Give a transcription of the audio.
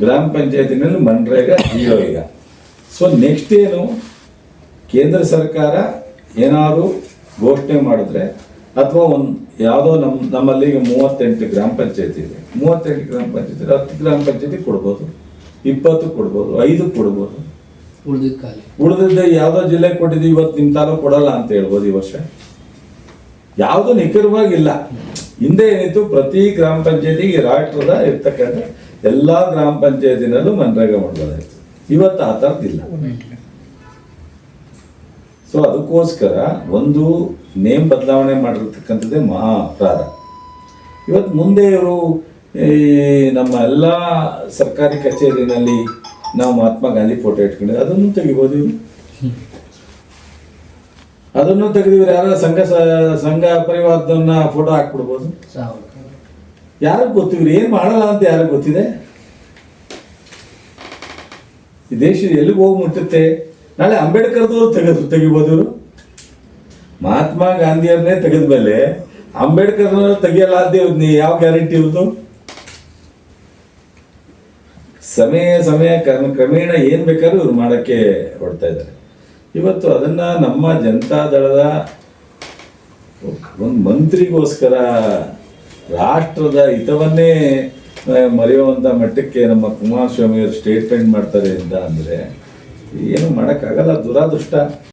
ಗ್ರಾಮ ಪಂಚಾಯತಿನಲ್ಲಿ ಮನ್ರೇಗಾ ಜೀರೋ ಈಗ. ಸೊ ನೆಕ್ಸ್ಟ್ ಏನು? ಕೇಂದ್ರ ಸರ್ಕಾರ ಏನಾದರೂ ಘೋಷಣೆ ಮಾಡಿದ್ರೆ ಅಥವಾ ಒಂದು ಯಾವುದೋ ನಮ್ಮ ನಮ್ಮಲ್ಲಿ ಈಗ ಮೂವತ್ತೆಂಟು ಗ್ರಾಮ ಪಂಚಾಯತಿ ಇದೆ. ಮೂವತ್ತೆಂಟು ಗ್ರಾಮ ಪಂಚಾಯತಿ ಹತ್ತು ಗ್ರಾಮ ಪಂಚಾಯತಿ ಕೊಡ್ಬೋದು. ಇಪ್ಪತ್ತು ಕೊಡ್ಬೋದು. ಐದು ಕೊಡ್ಬೋದು. ಉಳಿದಿದ್ದ ಯಾವುದೋ ಜಿಲ್ಲೆ ಕೊಟ್ಟಿದ್ದು ಇವತ್ತು ನಿಮ್ಮ ತಾಲೂಕು ಕೊಡಲ್ಲ ಅಂತ ಹೇಳ್ಬೋದು ಈ ವರ್ಷ. ಯಾವುದು ನಿಖರವಾಗಿಲ್ಲ. ಹಿಂದೆ ಏನಿತ್ತು ಪ್ರತಿ ಗ್ರಾಮ ಪಂಚಾಯತಿಗೆ ರಾಷ್ಟ್ರದ ಇರ್ತಕ್ಕಂಥ ಎಲ್ಲ ಗ್ರಾಮ ಪಂಚಾಯತಿನಲ್ಲೂ ಮನ್ರೇಗಾ ಮಾಡ್ಬೋದಾಯ್ತು ಇವತ್ತು ಆ ಥರದ್ದಿಲ್ಲ. ಸೊ ಅದಕ್ಕೋಸ್ಕರ ಒಂದು ನೇಮ್ ಬದಲಾವಣೆ ಮಾಡಿರ್ತಕ್ಕಂಥದ್ದೇ ಮಹಾ ಅಪರಾಧ. ಇವತ್ತು ಮುಂದೆ ಇವರು ಈ ನಮ್ಮ ಎಲ್ಲ ಸರ್ಕಾರಿ ಕಚೇರಿನಲ್ಲಿ ನಾವು ಮಹಾತ್ಮ ಗಾಂಧಿ ಫೋಟೋ ಇಟ್ಕೊಂಡಿದ್ದೆ ಅದನ್ನು ತೆಗಿಬೋದು ಇವರು. ಅದನ್ನು ತೆಗೆದಿವ್ರು ಯಾರ ಸಂಘ ಸಂಘ ಪರಿವಾರದನ್ನ ಫೋಟೋ ಹಾಕ್ಬಿಡ್ಬೋದು. ಯಾರಿಗೆ ಗೊತ್ತಿವ್ರಿ? ಏನು ಮಾಡಲ್ಲ ಅಂತ ಯಾರಿಗೆ ಗೊತ್ತಿದೆ? ಈ ದೇಶ ಎಲ್ಲಿಗೆ ಹೋಗಿ ಮುಟ್ಟುತ್ತೆ ನಾಳೆ ಅಂಬೇಡ್ಕರ್ದವ್ರು ತೆಗೆದು ತೆಗಿಬೋದು ಮಹಾತ್ಮ ಗಾಂಧಿಯವ್ರನ್ನೇ ತೆಗೆದ ಮೇಲೆ ಅಂಬೇಡ್ಕರ್ನವ್ರು ತೆಗಿಯಲ್ಲ ಅಂತ ಯಾವ ಗ್ಯಾರಂಟಿ ಇರೋದು ಸಮಯ ಸಮಯ, ಕ್ರಮ, ಕ್ರಮೇಣ ಏನು ಬೇಕಾದ್ರೂ ಇವ್ರು ಮಾಡೋಕ್ಕೆ ಹೊಡ್ತಾ ಇದ್ದಾರೆ. ಇವತ್ತು ಅದನ್ನ ನಮ್ಮ ಜನತಾದಳದ ಒಂದು ಮಂತ್ರಿಗೋಸ್ಕರ ರಾಷ್ಟ್ರದ ಹಿತವನ್ನೇ ಮರೆಯುವಂತ ಮಟ್ಟಕ್ಕೆ ನಮ್ಮ ಕುಮಾರಸ್ವಾಮಿಯವರು ಸ್ಟೇಟ್ಮೆಂಟ್ ಮಾಡ್ತಾರೆ ಅಂತ ಅಂದರೆ ಏನು ಮಾಡೋಕ್ಕಾಗಲ್ಲ ದುರಾದೃಷ್ಟ.